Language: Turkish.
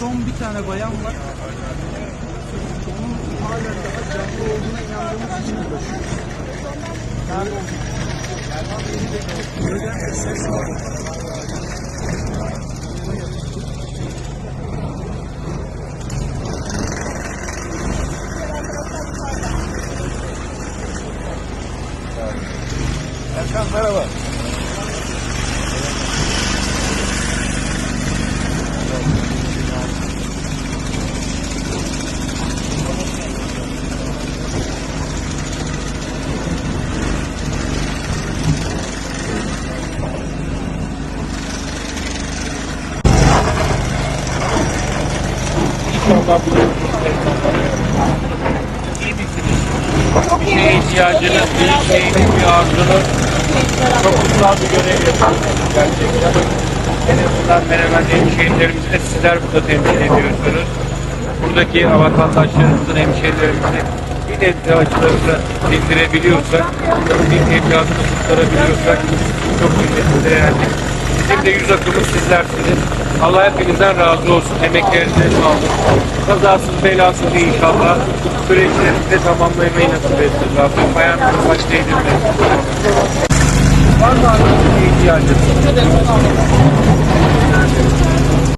son bir tane bayan var. Onun halen daha canlı olduğuna inandığımız için uğraşıyoruz. Yani Nedense ses var. Erkan merhaba. Bir şeye ihtiyacınız, bir şeyin bir arzunuz, çok kutsal bir görev yapıyorsunuz gerçekten. En azından Menemen hemşehrilerimizi de sizler burada temsil ediyorsunuz. Buradaki vatandaşlarımızın, hemşehrilerimizin bir nebze acılarını dindirebiliyorsak, bir evladını kurtarabiliyorsak çok kıymetli değerli. Bizim de yüz akımız sizlersiniz. Allah hepinizden razı olsun. Emeklerinize sağlık. Kazasız belasız inşallah. Süreçlerinizi tamamlamayı nasip etsin Rabbim. Ayağınızı baş değdirmeyin. Var mı ihtiyacınız?